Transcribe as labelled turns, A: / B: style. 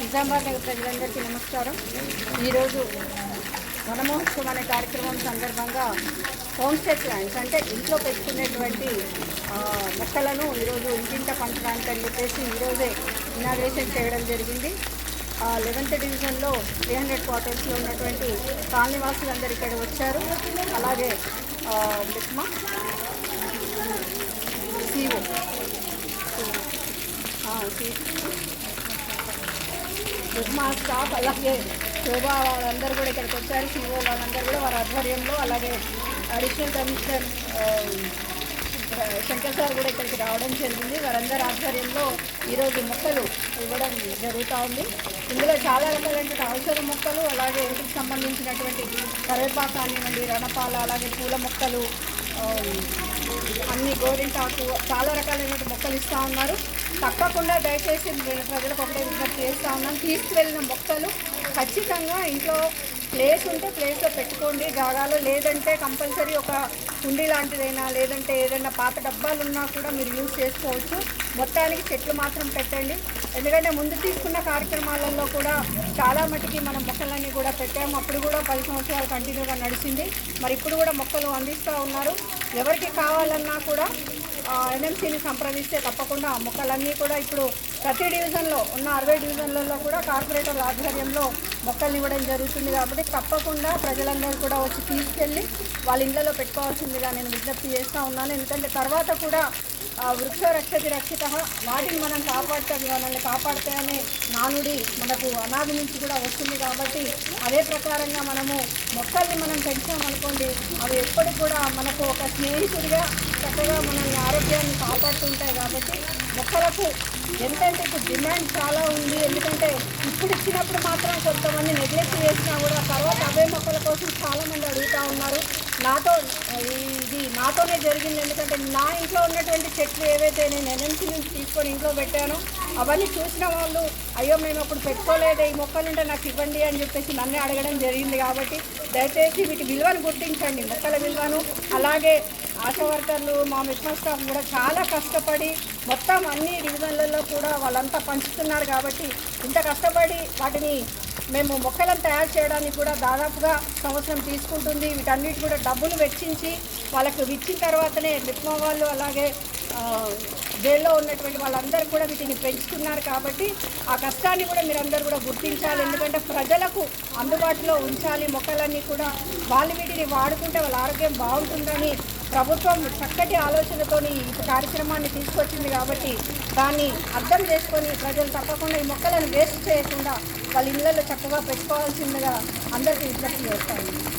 A: నిజామాబాద్ నగర ప్రజలందరికీ నమస్కారం. ఈరోజు వనమహోత్సవం అనే కార్యక్రమం సందర్భంగా హోమ్స్టే ప్లాంట్స్ అంటే ఇంట్లో పెట్టుకునేటువంటి మొక్కలను ఈరోజు ఇంటింట పంచడానికి అని చెప్పేసి ఈరోజే ఇనాగ్రేషన్ చేయడం జరిగింది. లెవెన్త్ డివిజన్లో త్రీ హండ్రెడ్ క్వార్టర్స్లో ఉన్నటువంటి కాలనీవాసులందరూ ఇక్కడ వచ్చారు. అలాగే సిఓ మా స్టాఫ్ అలాగే శోభా వాళ్ళందరూ కూడా ఇక్కడికి వచ్చారు సీఓ వాళ్ళందరూ కూడా వారి ఆధ్వర్యంలో అలాగే అడిషనల్ కమిషనర్ శంకర్ సార్ కూడా ఇక్కడికి రావడం జరిగింది వారందరి ఆధ్వర్యంలో ఈరోజు మొక్కలు ఇవ్వడం జరుగుతూ ఉంది ఇందులో చాలా రకాలైనటువంటి ఔషధ మొక్కలు అలాగే ఇంటికి సంబంధించినటువంటి కరివేపాకు కానివ్వండి రణపాల అలాగే పూల మొక్కలు అన్ని గోరింటాకు చాలా రకాలైనటువంటి మొక్కలు ఇస్తూ ఉన్నారు. తప్పకుండా దయచేసి ప్రజలకు ఒకటే విజ్ఞప్తి చేస్తూ ఉన్నాం తీసుకువెళ్ళిన మొక్కలు ఖచ్చితంగా ఇంట్లో ప్లేస్ ఉంటే ప్లేస్లో పెట్టుకోండి. జాగాలో లేదంటే కంపల్సరీ ఒక కుండీ లాంటిదైనా లేదంటే ఏదైనా పాత డబ్బాలు ఉన్నా కూడా మీరు యూజ్ చేసుకోవచ్చు. మొత్తానికి చెట్లు మాత్రం పెట్టండి. ఎందుకంటే ముందు తీసుకున్న కార్యక్రమాలలో కూడా చాలా మటుకి మనం మొక్కలన్నీ కూడా పెట్టాము. అప్పుడు కూడా పది సంవత్సరాలు కంటిన్యూగా నడిచింది. మరి ఇప్పుడు కూడా మొక్కలు అందిస్తూ ఉన్నారు. ఎవరికి కావాలన్నా కూడా ఎన్ఎంసీని సంప్రదిస్తే తప్పకుండా మొక్కలన్నీ కూడా ఇప్పుడు ప్రతి డివిజన్లో ఉన్న అరవై డివిజన్లలో కూడా కార్పొరేటర్ ఆధ్వర్యంలో మొక్కలు ఇవ్వడం జరుగుతుంది. కాబట్టి తప్పకుండా ప్రజలందరూ కూడా వచ్చి తీసుకెళ్ళి వాళ్ళ ఇళ్ళలో పెట్టుకోవాల్సిందిగా నేను విజ్ఞప్తి చేస్తూ ఉన్నాను. ఎందుకంటే తర్వాత కూడా వృక్ష రక్షతి రక్షిత వాటిని మనం కాపాడితే మనల్ని కాపాడితే నానుడి మనకు అనాది నుంచి కూడా వస్తుంది కాబట్టి అదే ప్రకారంగా మనము మొక్కల్ని మనం పెంచామనుకోండి అవి ఎప్పటికి కూడా మనకు ఒక స్నేహితుడిగా చక్కగా మనల్ని ఆరోగ్యాన్ని కాపాడుతుంటాయి కాబట్టి మొక్కలకు ఎంతంటే ఇప్పుడు డిమాండ్ చాలా ఉంది. ఎందుకంటే ఇప్పుడు ఇచ్చినప్పుడు మాత్రం కొంతమంది నెగ్లెక్ట్ చేసినా కూడా తర్వాత అవే మొక్కల కోసం చాలామంది అడుగుతూ ఉన్నారు. నాతో ఇది నాతోనే జరిగింది. ఎందుకంటే నా ఇంట్లో ఉన్నటువంటి చెట్లు ఏవైతే నేను ఎన్ఎంసీ నుంచి తీసుకొని ఇంట్లో పెట్టాను అవన్నీ చూసిన వాళ్ళు అయ్యో మేము అప్పుడు పెట్టుకోలేదు. ఈ మొక్కలుంటే నాకు ఇవ్వండి అని చెప్పేసి నన్నే అడగడం జరిగింది కాబట్టి దయచేసి వీటి విలువను గుర్తించండి. మొక్కల విలువను అలాగే ఆశా వర్కర్లు మా మిషన్ స్టాఫ్ కూడా చాలా కష్టపడి మొత్తం అన్ని డివిజన్లలో కూడా వాళ్ళంతా పంచుతున్నారు కాబట్టి ఇంత కష్టపడి వాటిని మేము మొక్కలను తయారు చేయడానికి కూడా దాదాపుగా సంవత్సరం తీసుకుంటుంది. వీటన్నిటి కూడా డబ్బులు వెచ్చించి వాళ్ళకు ఇచ్చిన తర్వాతనే మిట్మా వాళ్ళు అలాగే జైల్లో ఉన్నటువంటి వాళ్ళందరూ కూడా వీటిని పెంచుతున్నారు కాబట్టి ఆ కష్టాన్ని కూడా మీరందరూ కూడా గుర్తించాలి. ఎందుకంటే ప్రజలకు అందుబాటులో ఉంచాలి. మొక్కలన్నీ కూడా వాళ్ళు వీటిని వాడుకుంటే వాళ్ళ ఆరోగ్యం బాగుంటుందని ప్రభుత్వం చక్కటి ఆలోచనతోని ఈ కార్యక్రమాన్ని తీసుకొచ్చింది కాబట్టి దాన్ని అర్థం చేసుకొని ప్రజలు తప్పకుండా ఈ మొక్కలను వేస్ట్ చేయకుండా వాళ్ళ ఇళ్ళల్లో చక్కగా పెట్టుకోవాల్సిందిగా అందరికీ విజ్ఞప్తి చేస్తారు